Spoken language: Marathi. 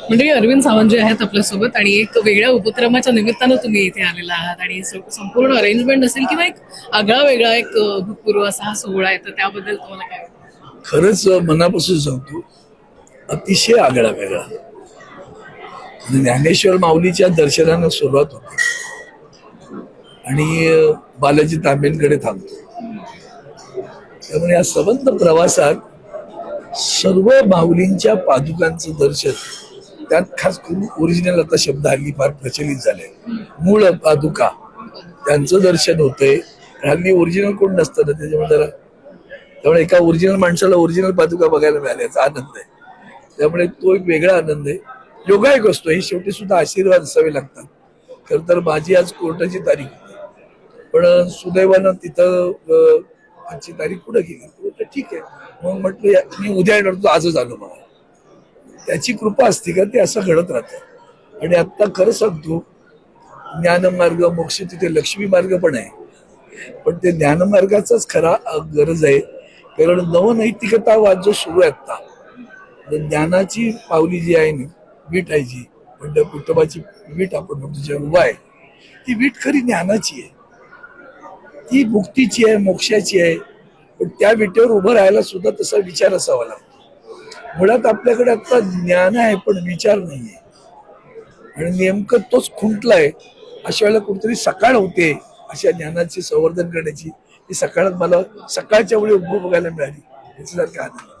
म्हणजे अरविंद सावंत जे आहेत आपल्यासोबत आणि एक वेगळ्या उपक्रमाच्या निमित्तानं तुम्ही इथे आलेला आहात आणि संपूर्ण अरेंजमेंट असेल किंवा एक आगळा वेगळा एक भूतपूर्व असा हा सोहळा आहे तर त्याबद्दल तुम्हाला काय खरंच मनापासून सांगतो अतिशय आगळा वेगळा. म्हणजे ज्ञानेश्वर माऊलीच्या दर्शनानं सुरुवात होते. आणि बालाजी तांबेंकडे थांबतो. त्यामुळे या सबंध प्रवासात सर्व माऊलींच्या पादुकांचं दर्शन त्यात खास करून ओरिजिनल आता शब्द हल्ली फार प्रचलित झाले. मूळ पादुका त्यांचं दर्शन होतंय. हल्ली ओरिजिनल कोण नसतं ना त्याच्यामुळे जरा त्यामुळे एका ओरिजिनल माणसाला ओरिजिनल पादुका बघायला मिळाल्या याचा आनंद आहे. त्यामुळे तो एक वेगळा आनंद आहे. योगा एक असतो हे शेवटी सुद्धा आशीर्वाद असावे लागतात. खर तर माझी आज कोर्टाची तारीख होती. पण सुदैवानं तिथं आजची तारीख पुढे गेली. ठीक आहे. मग म्हटलं मी उद्या येणार तो आजच आलो मला त्याची कृपा असते का? ते असं घडत राहतं. आणि आत्ता खरं सांगतो ज्ञानमार्ग मोक्ष तिथे लक्ष्मी मार्ग पण आहे. पण ते ज्ञानमार्गाचाच खरा गरज आहे. कारण नवनैतिकतावाद जो सुरू आहे आता ज्ञानाची पावली जी आहे ना वीट आहे जी. म्हणजे कुटुंबाची वीट आपण म्हणतो जे उभा आहे ती वीट खरी ज्ञानाची आहे. ती मुक्तीची आहे मोक्षाची आहे. पण त्या विटेवर उभं राहायला सुद्धा तसा विचार असावा लागतो. मुळात आपल्याकडे आता ज्ञान आहे पण विचार नाहीये. आणि नेमकं तोच खुंटलाय अशा वेळेला कुठेतरी सकाळ होते अशा ज्ञानाचे संवर्धन करण्याची. ही सकाळात मला सकाळच्या वेळी उभं बघायला मिळाली. याच्यासारखं आनंद.